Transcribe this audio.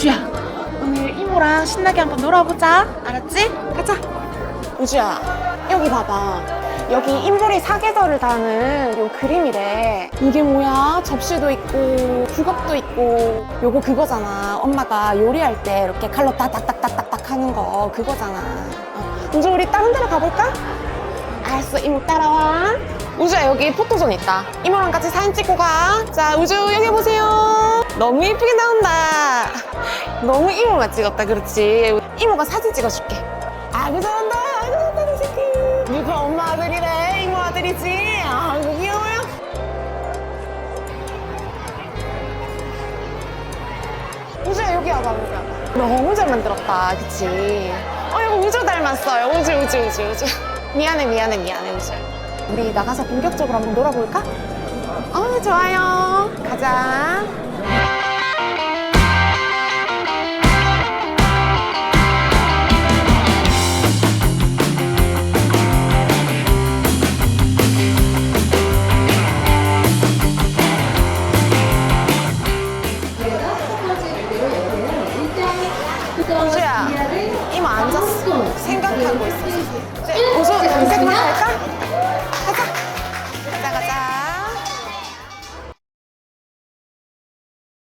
우주야 오늘 이모랑 신나게 한번 놀아보자 알았지? 가자 우주야, 여기 봐봐. 여기 인물이 사계절을 다는 요 그림이래. 이게 뭐야? 접시도 있고, 부각도 있고. 요거 그거잖아. 엄마가 요리할 때 이렇게 칼로 딱딱딱딱딱딱 하는 거 그거잖아. 어. 우주 우리 다른 데로 가볼까? 알았어, 이모 따라와. 우주야, 여기 포토존 있다. 이모랑 같이 사진 찍고 가. 자, 우주 여기 보세요. 너무 예쁘게 나온다. 너무 이모만 찍었다, 그렇지? 이모가 사진 찍어줄게. 아구 잘한다. 아구 잘한다 이 새끼. 누가 엄마 아들이래? 이모 아들이지? 아구 귀여워요. 우주야 여기 와봐 여기 너무 잘 만들었다 그치? 어 이거 우주 닮았어요. 우주 우주 우주 우주. 미안해 미안해 미안해 우주. 우리 나가서 본격적으로 한번 놀아볼까? 어 좋아요. 가자 우주야 이모 앉았어 생각하고 있어